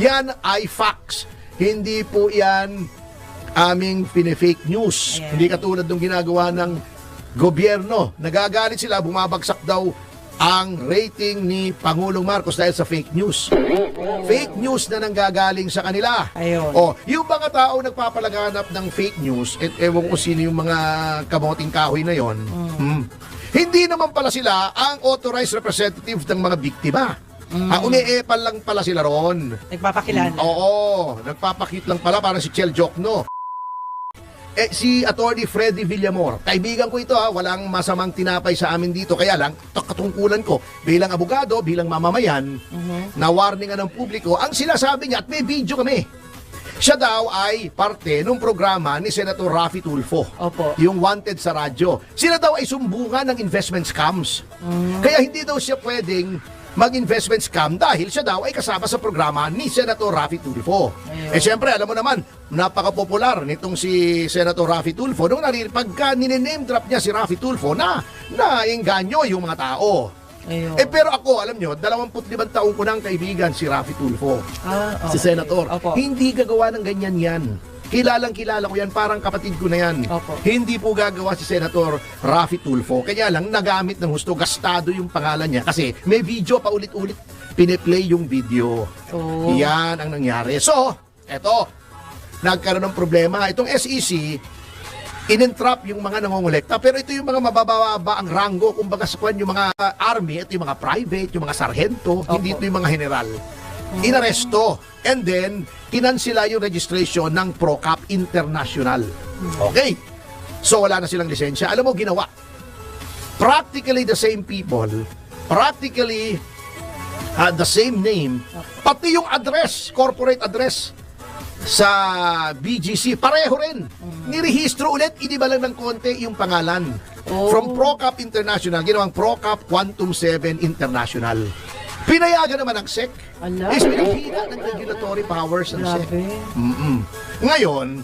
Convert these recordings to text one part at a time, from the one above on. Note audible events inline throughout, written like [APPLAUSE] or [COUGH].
Yan ay facts. Hindi po yan aming pine-fake news. Ayan. Hindi katulad ng ginagawa ng gobyerno. Nagagalit sila, bumabagsak daw ang rating ni Pangulong Marcos dahil sa fake news. Fake news na nanggagaling sa kanila. Ayun. O, yung mga tao nagpapalaganap ng fake news, et ewan ko sino yung mga kamoting kahoy na yon. Hmm. Hindi naman pala sila ang authorized representative ng mga biktima. Ah, umiepal lang pala sila ron. Nagpapakilala. Oo, nagpapakit lang pala parang si Chel Jokno. Eh, si Attorney Freddy Villamor, kaibigan ko ito ha, walang masamang tinapay sa amin dito. Kaya lang, katungkulan ko, bilang abogado, bilang mamamayan, na warningan ng publiko, ang sinasabi niya, at may video kami, siya daw ay parte ng programa ni Senator Rafi Tulfo. Opo. Yung wanted sa radyo. Sila daw ay sumbungan ng investment scams. Kaya hindi daw siya pwedeng mag-investment scam dahil siya daw ay kasama sa programa ni Senator Rafi Tulfo. Ayun. Eh siyempre, alam mo naman, napaka-popular nitong si Senator Rafi Tulfo nung narir pagka nine-name drop niya si Rafi Tulfo na nainganyo yung mga tao. Ayun. Eh pero ako, alam nyo, 25 taong ko nang kaibigan si Rafi Tulfo Ah, si okay. Senator. Opo. Hindi gagawa ng ganyan yan. Kilalang kilala ko yan, parang kapatid ko na yan. Opo. Hindi po gagawa si Senator Rafi Tulfo. Kaya lang nagamit ng husto, gastado yung pangalan niya. Kasi may video pa ulit-ulit, pineplay yung video. Oh. Yan ang nangyari. So, eto, nagkaroon ng problema. Itong SEC, in-entrap yung mga nangongolekta. Pero ito yung mga mabababa ang rango. Kumbaga sa kwan, yung mga army, ito yung mga private, yung mga sargento, hindi ito yung mga general. Inaresto. And then, kinansila yung registration ng Procap International. Okay. So, wala na silang lisensya. Alam mo, ginawa. Practically the same people, practically uh, the same name, pati yung address, corporate address sa BGC, pareho rin. Nirehistro ulit, iniba lang ng konti yung pangalan. Oh. From Procap International, ginawang Procap Quantum 7 International. Pinayagan naman ng SEC. Ala. Is pinahina ng regulatory powers ng SEC. Mm-mm. Ngayon,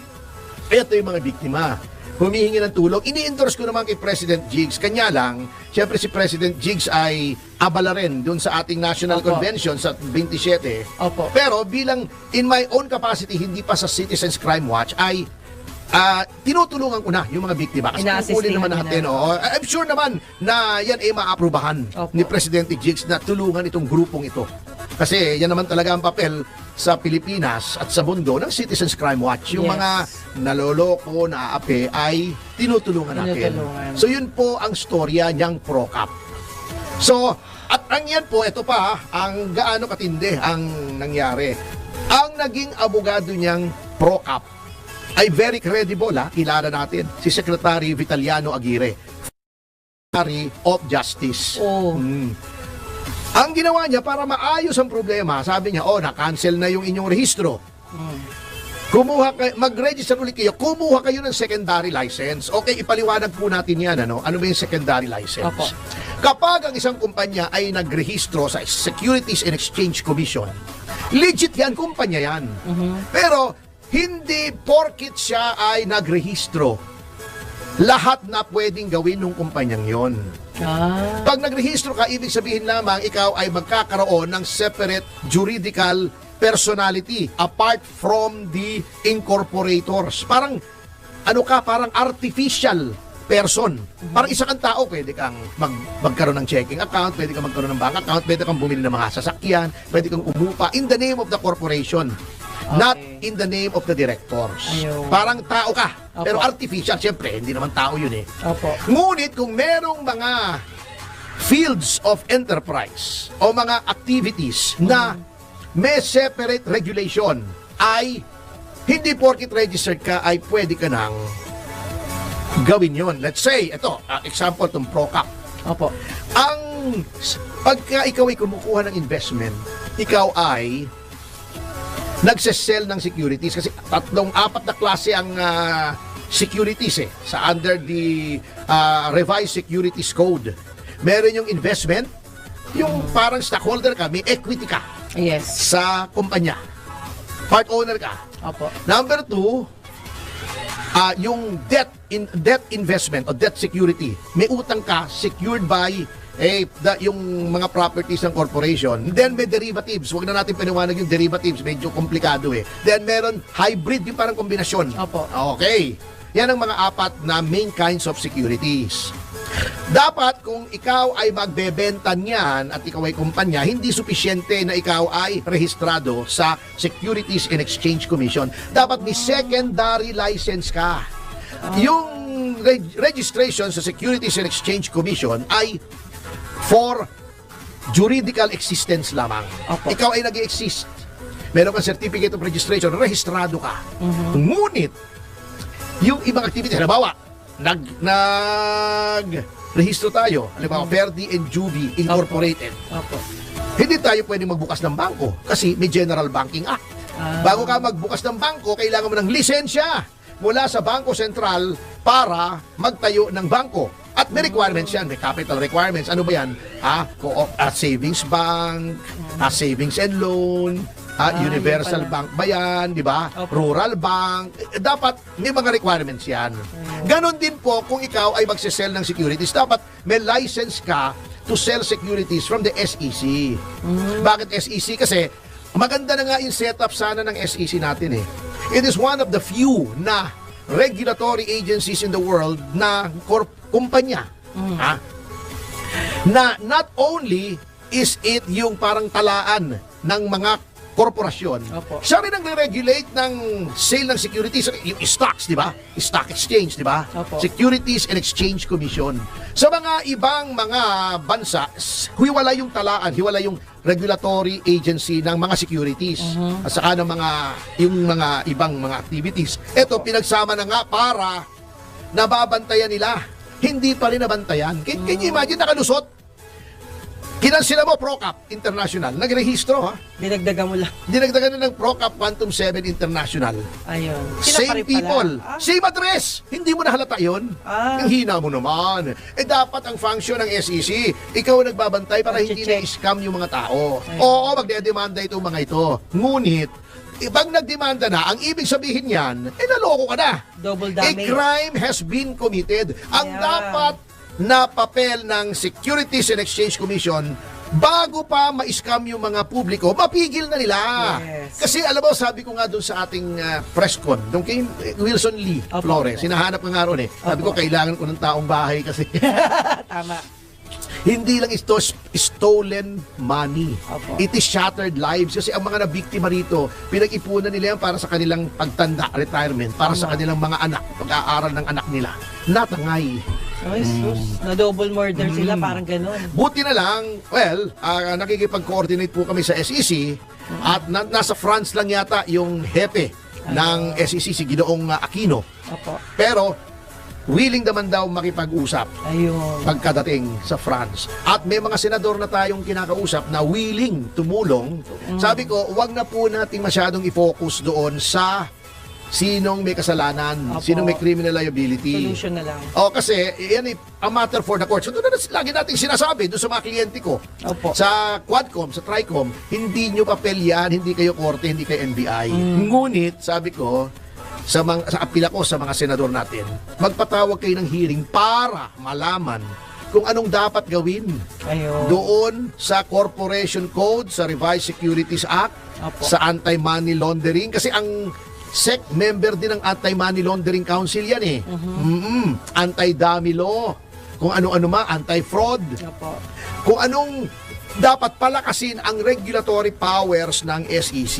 ito yung mga biktima. Humihingi ng tulong. Ini-endorse ko naman kay President Jigs. Kanya lang, syempre si President Jigs ay abala rin dun sa ating National Opo. Convention sa 27. Opo. Pero bilang in my own capacity, hindi pa sa Citizens Crime Watch, ay ah, tinutulungan ko na yung mga biktima. Kasi kukunin naman natin. na. Oh, I'm sure naman na yan ay maaprubahan Opo. ni Presidente Jigs na tulungan itong grupong ito. Kasi yan naman talaga ang papel sa Pilipinas at sa mundo ng Citizens Crime Watch. Yung Yes. mga naloloko, naaapi ay tinutulungan natin. Tinutulungan. So yun po ang storya niyang Procap. So, at ang yan po, ito pa, ang gaano katindi ang nangyari. Ang naging abogado niyang Procap ay very credible, ha? kilala natin, si Secretary Vitaliano Aguirre. Secretary of Justice. Oh. Mm. Ang ginawa niya para maayos ang problema, sabi niya, oh, na-cancel na yung inyong rehistro. Kumuha kayo, mag-register ulit kayo, kumuha kayo ng secondary license. Okay, ipaliwanag po natin yan, ano? Ano ba yung secondary license? Opo. Kapag ang isang kumpanya ay nagrehistro sa Securities and Exchange Commission, legit yan, kumpanya yan. Pero, hindi porkit siya ay nagrehistro, lahat na pwedeng gawin ng kumpanyang yon. Ah. Pag nagrehistro ka, ibig sabihin lamang ikaw ay magkakaroon ng separate juridical personality apart from the incorporators. Parang, ano ka, parang artificial person. Parang isa kang tao, pwede kang mag, magkaroon ng checking account, pwede kang magkaroon ng bank account, pwede kang bumili ng mga sasakyan, pwede kang umupa in the name of the corporation. Not in the name of the directors. Ayun. Parang tao ka, pero Opo. artificial. Siyempre, hindi naman tao yun eh. Opo. Ngunit kung merong mga fields of enterprise o mga activities na may separate regulation ay hindi porkit registered ka ay pwede ka nang gawin yon. Let's say, ito, ah, example itong ProCap. Opo. Ang pagka ikaw ay kumukuha ng investment, ikaw ay nagsesell ng securities kasi tatlong apat na klase ang ah, securities eh sa under the ah, revised securities code. Meron yung investment, yung parang stockholder ka, may equity ka Yes. sa kumpanya. Part owner ka. Opo. Number two, ah yung debt in debt investment o debt security. May utang ka secured by eh, da, yung mga properties ng corporation. Then may derivatives. Huwag na natin paniwanag yung derivatives. Medyo komplikado eh. Then meron hybrid, yung parang kombinasyon. Opo. Okay. Yan ang mga apat na main kinds of securities. Dapat kung ikaw ay magbebenta niyan at ikaw ay kumpanya, hindi supisyente na ikaw ay rehistrado sa Securities and Exchange Commission. Dapat may secondary license ka. Yung reg- registration sa Securities and Exchange Commission ay for juridical existence lamang. Opo. Ikaw ay nag exist Meron kang certificate of registration, rehistrado ka. Ngunit, yung ibang activity, halimbawa, nag, nag, rehistro tayo, halimbawa, Verdi and Juvie Incorporated. Opo. Hindi tayo pwedeng magbukas ng bangko kasi may General Banking Act. Ah. Bago ka magbukas ng bangko, kailangan mo ng lisensya mula sa Bangko Sentral para magtayo ng bangko. At may requirements yan, may capital requirements. Ano ba yan? Ha? Co-op, ah, savings bank, ah, savings and loan, ah, Ah, universal bank ba yan, di ba? Opo. Rural bank. Eh, Dapat may mga requirements yan. Ganon din po kung ikaw ay magsisell ng securities. Dapat may license ka to sell securities from the SEC. Bakit SEC? Kasi maganda na nga yung setup sana ng SEC natin eh. It is one of the few na regulatory agencies in the world na corp- kumpanya. Ha? Na not only is it yung parang talaan ng mga korporasyon, Opo. siya rin ang regulate ng sale ng securities, yung stocks, di ba? Stock exchange, di ba? Securities and Exchange Commission. Sa mga ibang mga bansa, hiwala yung talaan, hiwala yung regulatory agency ng mga securities at saka ng mga yung mga ibang mga activities. Ito pinagsama na nga para nababantayan nila. Hindi pa rin nabantayan. Can, can you imagine nakalusot? Kinansila mo Procap International. Nagrehistro ha. Dinagdagan mo lang. Dinagdagan na ng Procap Quantum 7 International. Ayun. Sila Same people. Ah, Same address. Hindi mo nahalata yun. Ah. Ang hina mo naman. Eh dapat ang function ng SEC, ikaw ang nagbabantay para hindi na-scam yung mga tao. Ayun. Oo, magdedemanda itong mga ito. Ngunit, ibang nagdemanda na, ang ibig sabihin yan, eh naloko ka na. double A damage. crime has been committed. Ang Yeah. dapat na papel ng Securities and Exchange Commission bago pa ma-scam yung mga publiko, mapigil na nila. Yes. Kasi alam mo, sabi ko nga doon sa ating uh, press con, doon kay Wilson Lee Opo. Flores, sinahanap ko nga ron eh. Sabi ko, Opo. kailangan ko ng taong bahay kasi [LAUGHS] Tama. Hindi lang ito stolen money. Opo. It is shattered lives kasi ang mga nabiktima rito, pinag-ipunan nila yan para sa kanilang pagtanda, retirement, para sa Tama. kanilang mga anak, pag-aaral ng anak nila. Natangay. Ay, sus. Na double murder sila, Mm. parang ganun. Buti na lang, well, ah, nakikipag-coordinate po kami sa SEC at na- nasa France lang yata yung hepe ng SEC, si Ginoong ah, Aquino. Opo. Pero, willing naman daw makipag-usap Ayun. pagkadating sa France. At may mga senador na tayong kinakausap na willing tumulong. Sabi ko, wag na po nating masyadong i-focus doon sa sinong may kasalanan, Opo. sinong may criminal liability. Solution na lang. O kasi, yan ay a matter for the court. So, doon na lagi nating sinasabi doon sa mga kliyente ko. Opo. Sa Quadcom, sa Tricom, hindi nyo papel yan, hindi kayo korte, hindi kayo NBI. Mm. Ngunit, sabi ko, sa, mga, sa apila ko sa mga senador natin, magpatawag kayo ng hearing para malaman kung anong dapat gawin Ayun. doon sa Corporation Code, sa Revised Securities Act, Opo. sa Anti-Money Laundering. Kasi ang SEC member din ng Anti-Money Laundering Council yan eh. Mm-mm. Anti-Dummy Law. Kung ano-ano ma, anti-fraud. Opo. Kung anong dapat palakasin ang regulatory powers ng SEC.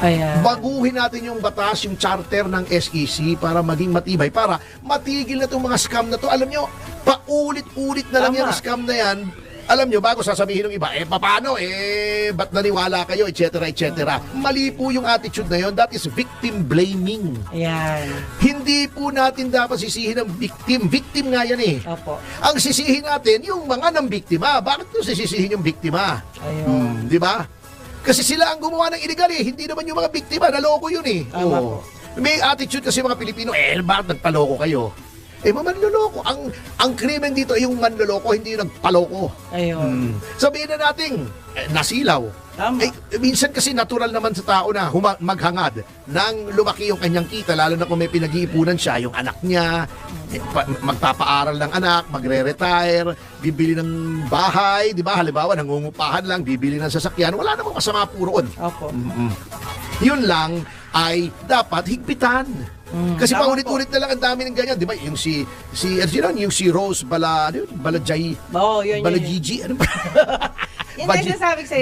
Ayan. Baguhin natin yung batas, yung charter ng SEC para maging matibay, para matigil na itong mga scam na to. Alam nyo, paulit-ulit na lang Tama. yan, scam na yan. Alam nyo, bago sasabihin ng iba, eh, paano, eh, ba't naniwala kayo, etc., etc. Mali po yung attitude na yon. That is victim blaming. Ayan. Hindi po natin dapat sisihin ng victim. Victim nga yan eh. Opo. Ang sisihin natin, yung mga ng biktima. Bakit nyo sisisihin yung biktima? Ayun. Hmm, di ba? Kasi sila ang gumawa ng illegal eh. Hindi naman yung mga biktima. Naloko yun eh. Tama Oo. po. May attitude kasi mga Pilipino, eh, bakit nagpaloko kayo? Eh, manloloko. Ang, ang krimen dito ay yung manloloko, hindi yung nagpaloko. Ayun. Hmm. Sabihin na natin, eh, nasilaw. Tama. Eh, minsan kasi natural naman sa tao na huma- maghangad nang lumaki yung kanyang kita, lalo na kung may pinag-iipunan siya, yung anak niya, eh, pa- magpapaaral ng anak, magre-retire, bibili ng bahay, di ba? Halimbawa, nangungupahan lang, bibili ng sasakyan, wala namang masama po roon. Opo. Mm-mm. Yun lang ay dapat higpitan. Kasi tama paulit-ulit na lang ang dami ng ganyan, di ba? Yung si si ano yun, yung si Rose Bala, ano yun? Balajay, Oo, yun, yun, Bala yun. Gigi, ano ba? [LAUGHS] Yan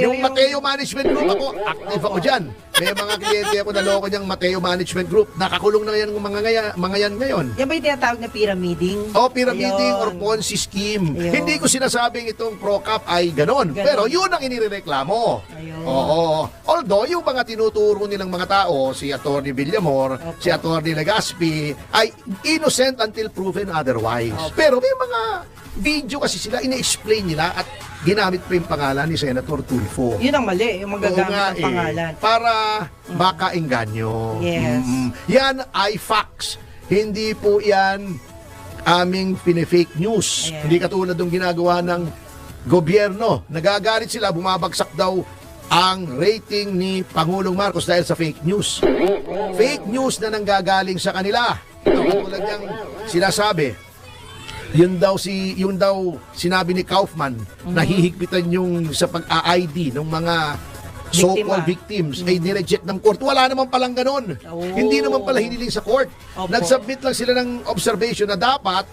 Yung yung- Mateo Management Group ako, active ako dyan. May mga kliyente ako na loko niyang Mateo Management Group. Nakakulong na yan ng mga, ngaya, mga yan ngayon. Yan ba yung tinatawag na pyramiding? O pyramiding Ayun. or Ponzi scheme. Ayun. Hindi ko sinasabing itong ProCap ay ganon. Ganon. Pero yun ang inireklamo. Ayun. Oo. Although, yung mga tinuturo nilang mga tao, si Atty. Villamor, Opo. si Atty. Legaspi, ay innocent until proven otherwise. Opo. Pero may mga video kasi sila, ine-explain nila at ginamit pa yung pangalan ni Senator Tulfo. Yun ang mali, yung magagamit ng eh, pangalan. Para makainganyo. Yes. Mm. Yan ay facts. Hindi po yan aming pine-fake news. Ayan. Hindi katulad ng ginagawa ng gobyerno. Nagagalit sila, bumabagsak daw ang rating ni Pangulong Marcos dahil sa fake news. Fake news na nanggagaling sa kanila. Ito, katulad niyang sinasabi, yun daw si yun daw sinabi ni Kaufman na hihigpitan yung sa pag-ID ng mga so-called victims ay nireject ng court. Wala naman palang ganun. Oh. Hindi naman pala hiniling sa court. Opo. Nag-submit lang sila ng observation na dapat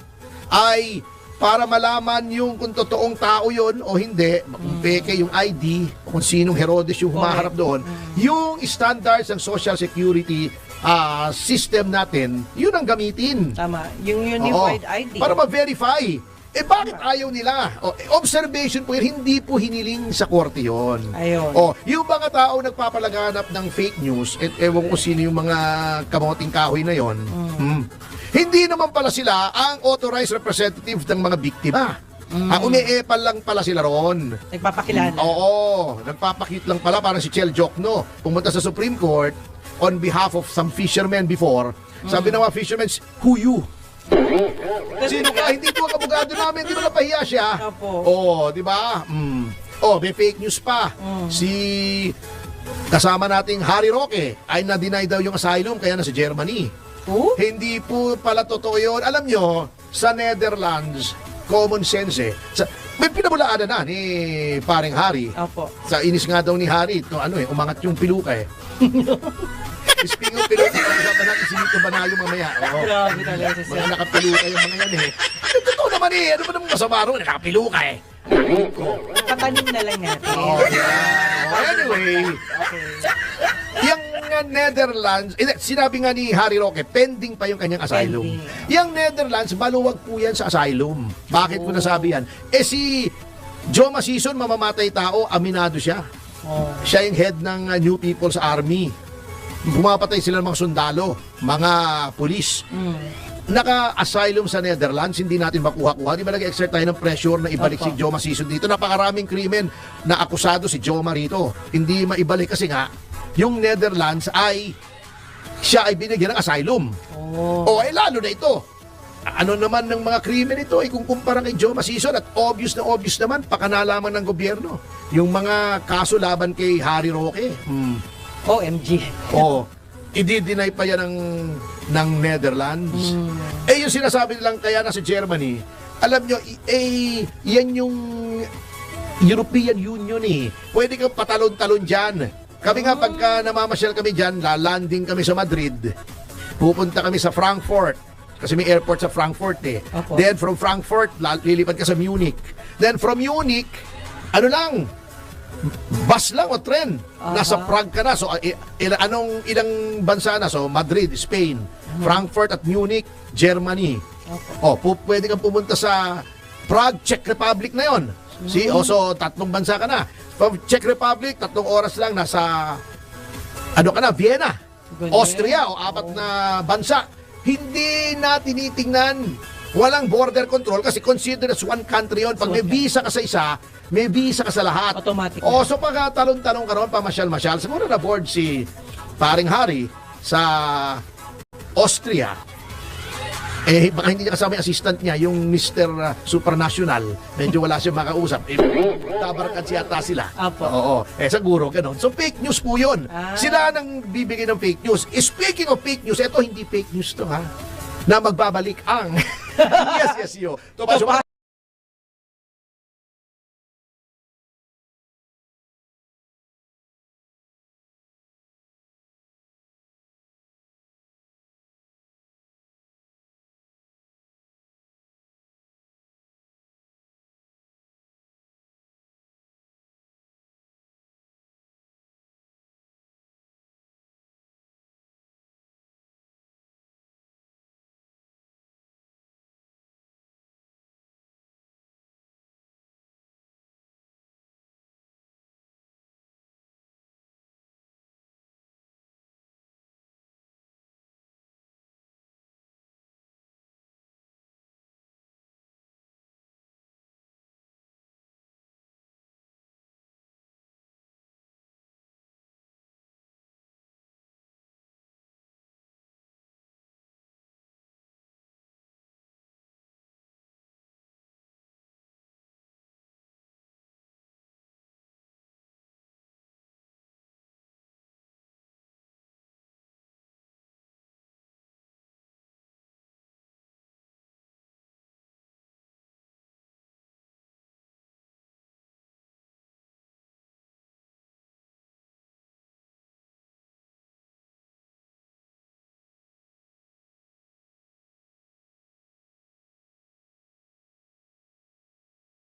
ay para malaman yung kung totoong tao yon o hindi, kung peke yung ID, kung sinong Herodes yung humaharap doon, yung standards ng Social Security ah, system natin, yun ang gamitin. Tama. Yung unified Oo. ID. Para ma-verify. Eh bakit ayaw nila? O, eh, observation po yun, hindi po hiniling sa korte yun. Ayun. O, yung mga tao nagpapalaganap ng fake news, et ewan ko sino yung mga kamoting kahoy na yon. Hmm. Hindi naman pala sila ang authorized representative ng mga biktima. Ah, umiepal lang pala sila ron. Nagpapakilala. Oo, nagpapakit lang pala parang si Chel Jokno pumunta sa Supreme Court on behalf of some fishermen before. Sabi ng mga fishermen, who you? Sino ka? Hindi ko ang abogado namin, di ba napahiya siya? Opo. Oo, di ba? Mm. Oh, may fake news pa. Si kasama nating Harry Roque ay na-deny daw yung asylum kaya nasa Germany. Oh? Hindi po pala totoo yun. Alam nyo, sa Netherlands, common sense eh. Sa, may pinabulaanan na ni paring Harry. Opo. Sa inis nga daw ni Harry, to, ano eh, umangat yung piluka eh. [LAUGHS] Speaking of piluka, usapan natin si Nito Banayo mamaya. Oo. Grabe talaga si Mga Sir. nakapiluka yung mga yan eh. Totoo naman eh. Ano ba naman masama ron? Nakapiluka eh. Katanim na lang natin. Oh, yeah. Oh, anyway, Okay. yung uh, Netherlands, eh, sinabi nga ni Harry Roque, pending pa yung kanyang asylum. Pending. Yung Netherlands, maluwag po yan sa asylum. Bakit ko nasabi yan? Eh si Joe Masison, mamamatay tao, aminado siya. Oh. Siya yung head ng uh, New People's Army. Pumapatay sila ng mga sundalo, mga pulis. Mm. Naka-asylum sa Netherlands, hindi natin makuha-kuha. Di ba nag-exert tayo ng pressure na ibalik Opo. si Joe Masison dito? Napakaraming krimen na akusado si Joe Marito. Hindi maibalik kasi nga, yung Netherlands ay siya ay binigyan ng asylum. Oh. O ay lalo na ito. Ano naman ng mga krimen ito ay kung kumpara kay Joe Masison at obvious na obvious naman pakanalaman ng gobyerno. Yung mga kaso laban kay Harry Roque. Hmm. OMG. O, i-deny pa yan ng, ng Netherlands. Eh, yung sinasabi nilang kaya na sa Germany, alam nyo, eh, yan yung European Union eh. Pwede kang patalon-talon dyan. Kami nga, pagka namamasyal kami dyan, lalanding kami sa Madrid, pupunta kami sa Frankfurt. Kasi may airport sa Frankfurt eh. Opo. Then from Frankfurt, lilipad ka sa Munich. Then from Munich, ano lang, bus lang o tren. Nasa Aha. Prague ka na. So, i- ila- anong ilang bansa na? So, Madrid, Spain, Frankfurt at Munich, Germany. O, pu- pwede kang pumunta sa Prague, Czech Republic na yon. See, o, so, tatlong bansa ka na. From Czech Republic, tatlong oras lang nasa, ano ka na, Vienna. Galing. Austria, o apat na bansa. Hindi na tinitingnan. Walang border control kasi considered as one country yon. Pag may visa ka sa isa, may visa ka sa lahat. Automatic O, so pag talon-talon ka ron, pamasyal-masyal, siguro na board si paring Harry sa Austria. Eh, baka hindi niya kasama yung assistant niya, yung Mr. uh, Supranational. Medyo wala siya makausap. Eh, tabarkan yata sila. Apo. Oo. Eh, siguro, ganun. So, fake news po yun. Ah. Sila nang bibigay ng fake news. Speaking of fake news, ito hindi fake news to, ha? Na magbabalik ang... yes, yes, yo. Tomas,